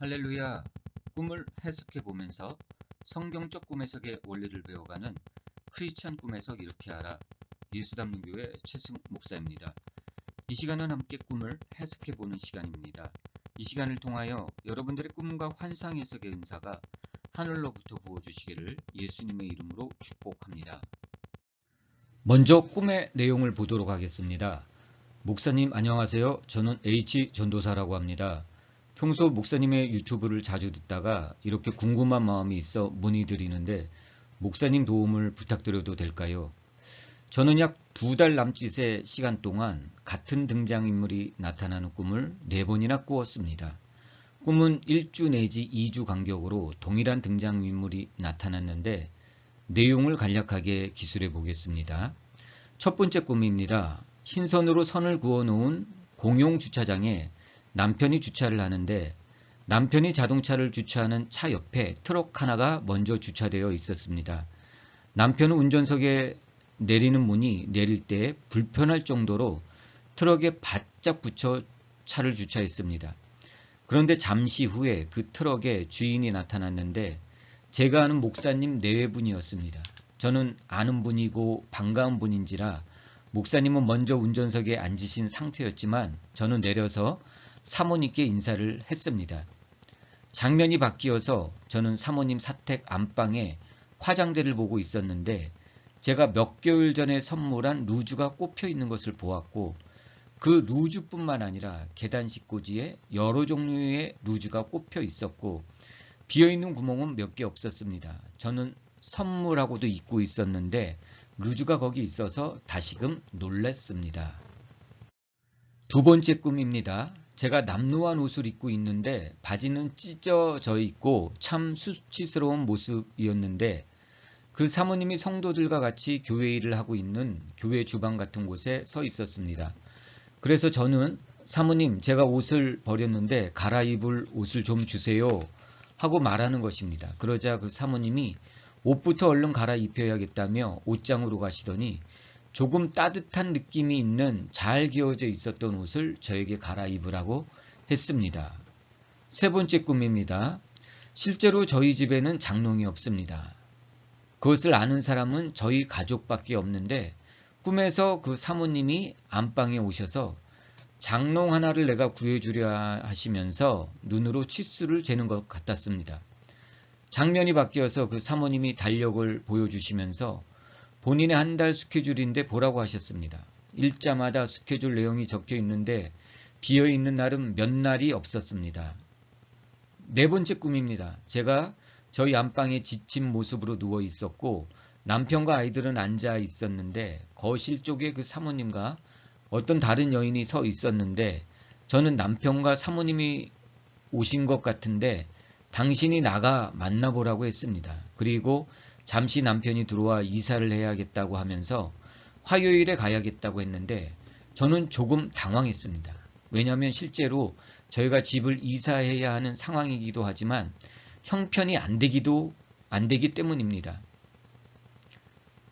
할렐루야! 꿈을 해석해 보면서 성경적 꿈 해석의 원리를 배워가는 크리스찬 꿈 해석 이렇게 알아 예수 담는 교회 최승 목사입니다. 이 시간은 함께 꿈을 해석해 보는 시간입니다. 이 시간을 통하여 여러분들의 꿈과 환상 해석의 은사가 하늘로부터 부어주시기를 예수님의 이름으로 축복합니다. 먼저 꿈의 내용을 보도록 하겠습니다. 목사님 안녕하세요. 저는 H 전도사라고 합니다. 평소 목사님의 유튜브를 자주 듣다가 이렇게 궁금한 마음이 있어 문의드리는데 목사님 도움을 부탁드려도 될까요? 저는 약 두 달 남짓의 시간 동안 같은 등장인물이 나타나는 꿈을 네 번이나 꾸었습니다. 꿈은 1주 내지 2주 간격으로 동일한 등장인물이 나타났는데 내용을 간략하게 기술해 보겠습니다. 첫 번째 꿈입니다. 신선으로 선을 그어 놓은 공용 주차장에 남편이 주차를 하는데 남편이 자동차를 주차하는 차 옆에 트럭 하나가 먼저 주차되어 있었습니다. 남편은 운전석에 내리는 문이 내릴 때 불편할 정도로 트럭에 바짝 붙여 차를 주차했습니다. 그런데 잠시 후에 그 트럭에 주인이 나타났는데 제가 아는 목사님 내외분이었습니다. 저는 아는 분이고 반가운 분인지라 목사님은 먼저 운전석에 앉으신 상태였지만 저는 내려서 사모님께 인사를 했습니다. 장면이 바뀌어서 저는 사모님 사택 안방에 화장대를 보고 있었는데 제가 몇 개월 전에 선물한 루즈가 꼽혀 있는 것을 보았고 그 루즈뿐만 아니라 계단 식고지에 여러 종류의 루즈가 꼽혀 있었고 비어있는 구멍은 몇 개 없었습니다. 저는 선물하고도 입고 있었는데 루즈가 거기 있어서 다시금 놀랐습니다. 두 번째 꿈입니다. 제가 남루한 옷을 입고 있는데 바지는 찢어져 있고 참 수치스러운 모습이었는데 그 사모님이 성도들과 같이 교회 일을 하고 있는 교회 주방 같은 곳에 서 있었습니다. 그래서 저는 사모님 제가 옷을 버렸는데 갈아입을 옷을 좀 주세요 하고 말하는 것입니다. 그러자 그 사모님이 옷부터 얼른 갈아입혀야겠다며 옷장으로 가시더니 조금 따뜻한 느낌이 있는 잘 기어져 있었던 옷을 저에게 갈아입으라고 했습니다. 세 번째 꿈입니다. 실제로 저희 집에는 장롱이 없습니다. 그것을 아는 사람은 저희 가족밖에 없는데 꿈에서 그 사모님이 안방에 오셔서 장롱 하나를 내가 구해주려 하시면서 눈으로 치수를 재는 것 같았습니다. 장면이 바뀌어서 그 사모님이 달력을 보여주시면서 본인의 한 달 스케줄인데 보라고 하셨습니다. 일자마다 스케줄 내용이 적혀 있는데 비어 있는 날은 몇 날이 없었습니다. 네 번째 꿈입니다. 제가 저희 안방에 지친 모습으로 누워 있었고 남편과 아이들은 앉아 있었는데 거실 쪽에 그 사모님과 어떤 다른 여인이 서 있었는데 저는 남편과 사모님이 오신 것 같은데 당신이 나가 만나보라고 했습니다. 그리고 잠시 남편이 들어와 이사를 해야겠다고 하면서 화요일에 가야겠다고 했는데 저는 조금 당황했습니다. 왜냐하면 실제로 저희가 집을 이사해야 하는 상황이기도 하지만 형편이 안 되기도 안 되기 때문입니다.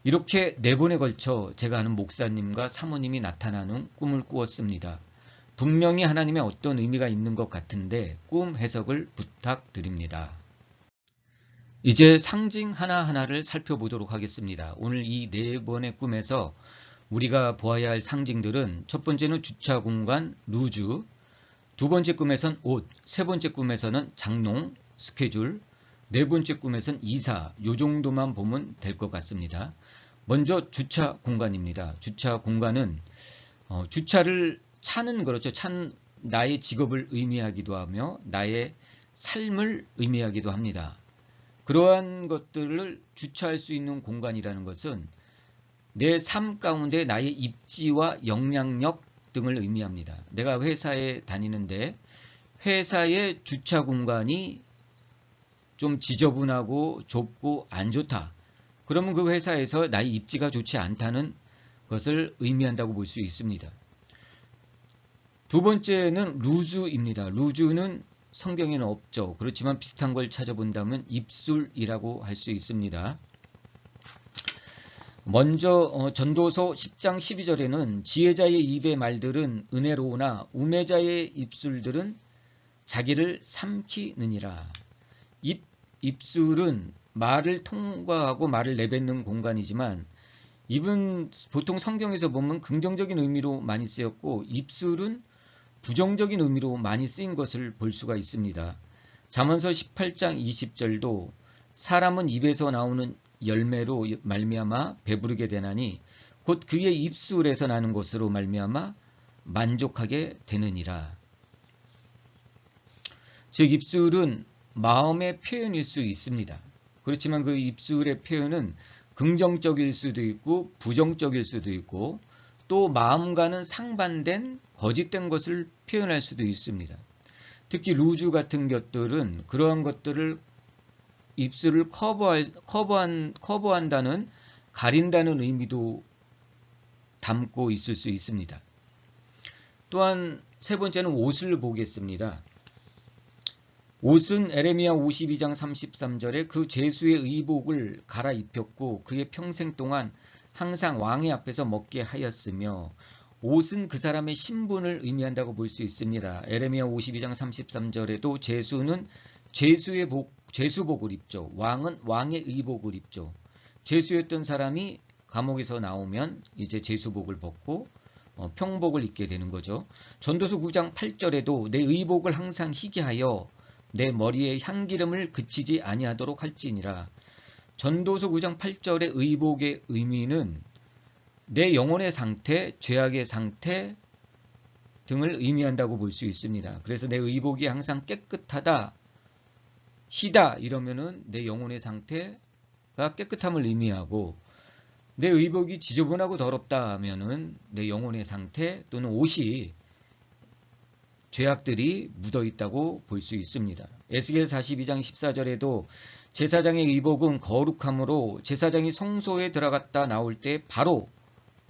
이렇게 네 번에 걸쳐 제가 아는 목사님과 사모님이 나타나는 꿈을 꾸었습니다. 분명히 하나님의 어떤 의미가 있는 것 같은데 꿈 해석을 부탁드립니다. 이제 상징 하나하나를 살펴보도록 하겠습니다. 오늘 이 네 번의 꿈에서 우리가 보아야 할 상징들은 첫 번째는 주차 공간, 루즈, 두 번째 꿈에선 옷, 세 번째 꿈에서는 장롱, 스케줄, 네 번째 꿈에선 이사, 요 정도만 보면 될 것 같습니다. 먼저 주차 공간입니다. 주차 공간은 어, 주차를 차는 그렇죠. 찬 나의 직업을 의미하기도 하며 나의 삶을 의미하기도 합니다. 그러한 것들을 주차할 수 있는 공간이라는 것은 내 삶 가운데 나의 입지와 영향력 등을 의미합니다. 내가 회사에 다니는데 회사의 주차 공간이 좀 지저분하고 좁고 안 좋다. 그러면 그 회사에서 나의 입지가 좋지 않다는 것을 의미한다고 볼 수 있습니다. 두 번째는 루즈입니다. 루즈는 성경에는 없죠. 그렇지만 비슷한 걸 찾아본다면 입술이라고 할 수 있습니다. 먼저 어, 전도서 10장 12절에는 지혜자의 입의 말들은 은혜로우나 우매자의 입술들은 자기를 삼키느니라. 입, 입술은 말을 통과하고 말을 내뱉는 공간이지만 입은 보통 성경에서 보면 긍정적인 의미로 많이 쓰였고 입술은 부정적인 의미로 많이 쓰인 것을 볼 수가 있습니다. 잠언서 18장 20절도 사람은 입에서 나오는 열매로 말미암아 배부르게 되나니 곧 그의 입술에서 나는 것으로 말미암아 만족하게 되느니라. 즉 입술은 마음의 표현일 수 있습니다. 그렇지만 그 입술의 표현은 긍정적일 수도 있고 부정적일 수도 있고 또 마음과는 상반된 거짓된 것을 표현할 수도 있습니다. 특히 루즈 같은 것들은 그러한 것들을 입술을 커버할, 커버한, 커버한다는 가린다는 의미도 담고 있을 수 있습니다. 또한 세 번째는 옷을 보겠습니다. 옷은 에레미야 52장 33절에 그 제수의 의복을 갈아입혔고 그의 평생 동안 항상 왕의 앞에서 먹게 하였으며 옷은 그 사람의 신분을 의미한다고 볼 수 있습니다. 에레미야 52장 33절에도 제수는 제수의 복, 제수복을 입죠. 왕은 왕의 의복을 입죠. 제수였던 사람이 감옥에서 나오면 이제 제수복을 벗고 어, 평복을 입게 되는 거죠. 전도서 9장 8절에도 내 의복을 항상 희게 하여 내 머리에 향기름을 그치지 아니하도록 할지니라. 전도서 9장 8절의 의복의 의미는 내 영혼의 상태, 죄악의 상태 등을 의미한다고 볼 수 있습니다. 그래서 내 의복이 항상 깨끗하다, 희다 이러면은 내 영혼의 상태가 깨끗함을 의미하고 내 의복이 지저분하고 더럽다 하면은 내 영혼의 상태 또는 옷이 죄악들이 묻어 있다고 볼 수 있습니다. 에스겔 42장 14절에도 제사장의 의복은 거룩함으로 제사장이 성소에 들어갔다 나올 때 바로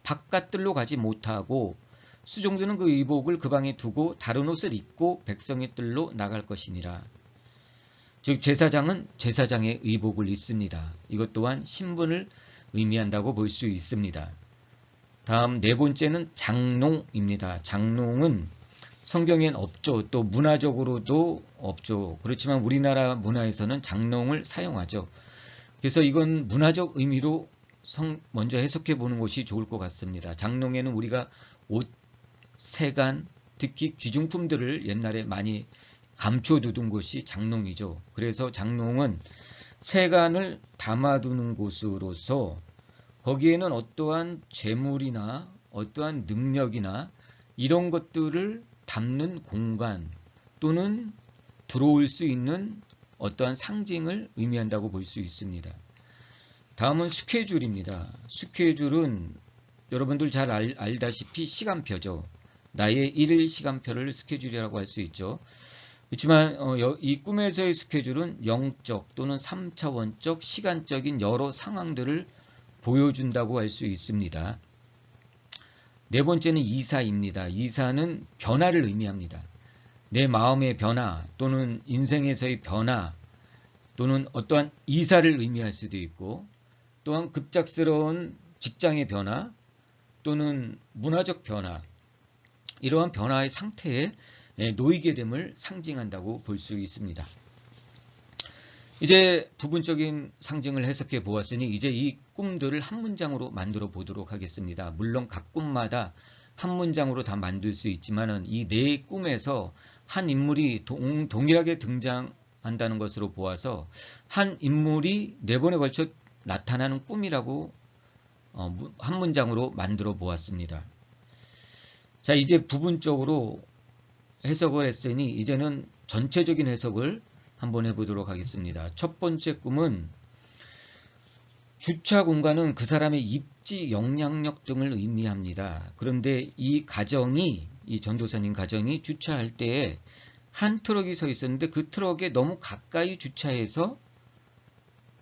바깥들로 가지 못하고 수종들은 그 의복을 그 방에 두고 다른 옷을 입고 백성의 뜰로 나갈 것이니라. 즉 제사장은 제사장의 의복을 입습니다. 이것 또한 신분을 의미한다고 볼 수 있습니다. 다음 네 번째는 장농입니다. 장농은 성경엔 없죠. 또 문화적으로도 없죠. 그렇지만 우리나라 문화에서는 장롱을 사용하죠. 그래서 이건 문화적 의미로 성, 먼저 해석해 보는 것이 좋을 것 같습니다. 장롱에는 우리가 옷, 세간, 특히 귀중품들을 옛날에 많이 감춰두던 곳이 장롱이죠. 그래서 장롱은 세간을 담아두는 곳으로서 거기에는 어떠한 재물이나 어떠한 능력이나 이런 것들을 담는 공간 또는 들어올 수 있는 어떠한 상징을 의미한다고 볼 수 있습니다. 다음은 스케줄입니다. 스케줄은 여러분들 잘 알, 알다시피 시간표죠. 나의 일일 시간표를 스케줄이라고 할 수 있죠. 그렇지만 어, 이 꿈에서의 스케줄은 영적 또는 3차원적 시간적인 여러 상황들을 보여준다고 할 수 있습니다. 네 번째는 이사입니다. 이사는 변화를 의미합니다. 내 마음의 변화 또는 인생에서의 변화 또는 어떠한 이사를 의미할 수도 있고 또한 급작스러운 직장의 변화 또는 문화적 변화 이러한 변화의 상태에 놓이게 됨을 상징한다고 볼 수 있습니다. 이제 부분적인 상징을 해석해 보았으니 이제 이 꿈들을 한 문장으로 만들어 보도록 하겠습니다. 물론 각 꿈마다 한 문장으로 다 만들 수 있지만 이 네 꿈에서 한 인물이 동, 동일하게 등장한다는 것으로 보아서 한 인물이 네 번에 걸쳐 나타나는 꿈이라고 어, 한 문장으로 만들어 보았습니다. 자 이제 부분적으로 해석을 했으니 이제는 전체적인 해석을 한번 해보도록 하겠습니다. 첫 번째 꿈은 주차 공간은 그 사람의 입지 영향력 등을 의미합니다. 그런데 이 가정이 이 전도사님 가정이 주차할 때에 한 트럭이 서 있었는데 그 트럭에 너무 가까이 주차해서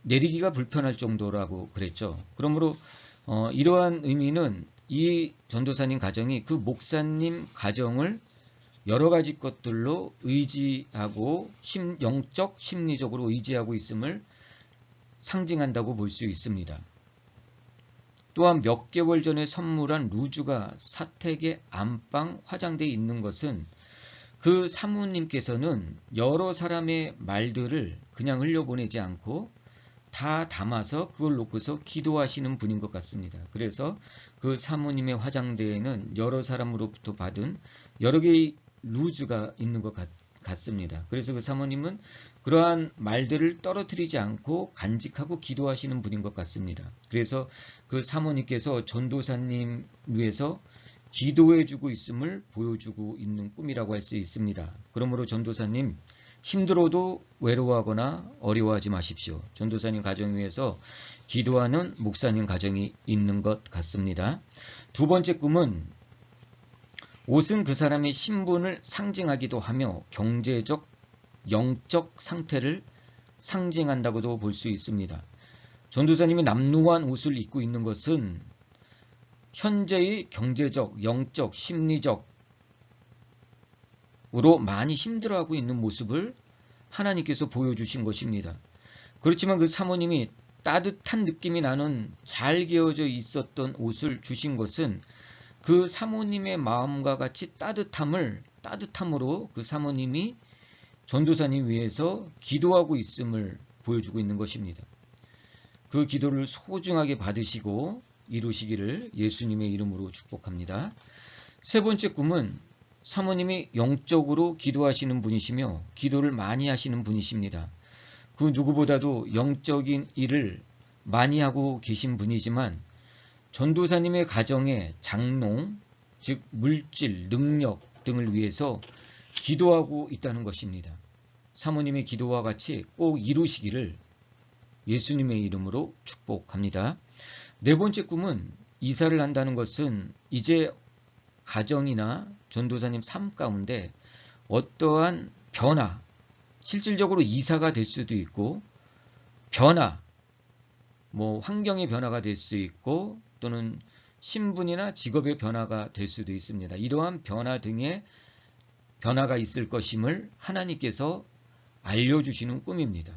내리기가 불편할 정도라고 그랬죠. 그러므로 어, 이러한 의미는 이 전도사님 가정이 그 목사님 가정을 여러 가지 것들로 의지하고 심, 영적 심리적으로 의지하고 있음을 상징한다고 볼 수 있습니다. 또한 몇 개월 전에 선물한 루즈가 사택의 안방 화장대에 있는 것은 그 사모님께서는 여러 사람의 말들을 그냥 흘려보내지 않고 다 담아서 그걸 놓고서 기도하시는 분인 것 같습니다. 그래서 그 사모님의 화장대에는 여러 사람으로부터 받은 여러 개의 루즈가 있는 것 같, 같습니다. 그래서 그 사모님은 그러한 말들을 떨어뜨리지 않고 간직하고 기도하시는 분인 것 같습니다. 그래서 그 사모님께서 전도사님 위해서 기도해주고 있음을 보여주고 있는 꿈이라고 할 수 있습니다. 그러므로 전도사님 힘들어도 외로워하거나 어려워하지 마십시오. 전도사님 가정 위해서 기도하는 목사님 가정이 있는 것 같습니다. 두 번째 꿈은 옷은 그 사람의 신분을 상징하기도 하며 경제적, 영적 상태를 상징한다고도 볼 수 있습니다. 전도사님이 남루한 옷을 입고 있는 것은 현재의 경제적, 영적, 심리적 으로 많이 힘들어하고 있는 모습을 하나님께서 보여주신 것입니다. 그렇지만 그 사모님이 따뜻한 느낌이 나는 잘 개어져 있었던 옷을 주신 것은 그 사모님의 마음과 같이 따뜻함을 따뜻함으로 그 사모님이 전도사님 위해서 기도하고 있음을 보여주고 있는 것입니다. 그 기도를 소중하게 받으시고 이루시기를 예수님의 이름으로 축복합니다. 세 번째 꿈은 사모님이 영적으로 기도하시는 분이시며 기도를 많이 하시는 분이십니다. 그 누구보다도 영적인 일을 많이 하고 계신 분이지만 전도사님의 가정에 장롱, 즉 물질, 능력 등을 위해서 기도하고 있다는 것입니다. 사모님의 기도와 같이 꼭 이루시기를 예수님의 이름으로 축복합니다. 네 번째 꿈은 이사를 한다는 것은 이제 가정이나 전도사님 삶 가운데 어떠한 변화, 실질적으로 이사가 될 수도 있고 변화, 뭐 환경의 변화가 될 수 있고 또는 신분이나 직업의 변화가 될 수도 있습니다. 이러한 변화 등의 변화가 있을 것임을 하나님께서 알려주시는 꿈입니다.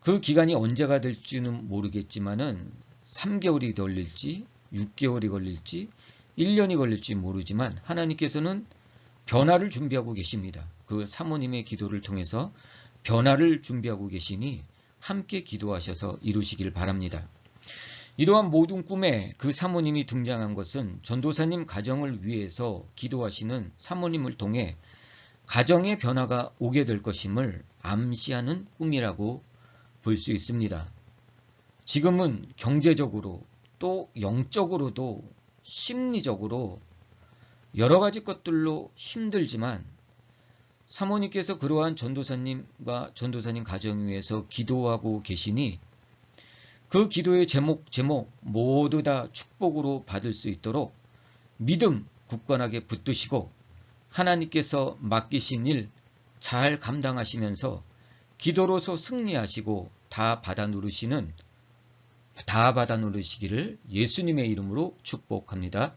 그 기간이 언제가 될지는 모르겠지만은 3개월이 걸릴지 6개월이 걸릴지 1년이 걸릴지 모르지만 하나님께서는 변화를 준비하고 계십니다. 그 사모님의 기도를 통해서 변화를 준비하고 계시니 함께 기도하셔서 이루시길 바랍니다. 이러한 모든 꿈에 그 사모님이 등장한 것은 전도사님 가정을 위해서 기도하시는 사모님을 통해 가정의 변화가 오게 될 것임을 암시하는 꿈이라고 볼 수 있습니다. 지금은 경제적으로 또 영적으로도 심리적으로 여러 가지 것들로 힘들지만 사모님께서 그러한 전도사님과 전도사님 가정 위해서 기도하고 계시니 그 기도의 제목 제목 모두 다 축복으로 받을 수 있도록 믿음 굳건하게 붙드시고 하나님께서 맡기신 일 잘 감당하시면서 기도로서 승리하시고 다 받아 누르시는 다 받아 누르시기를 예수님의 이름으로 축복합니다.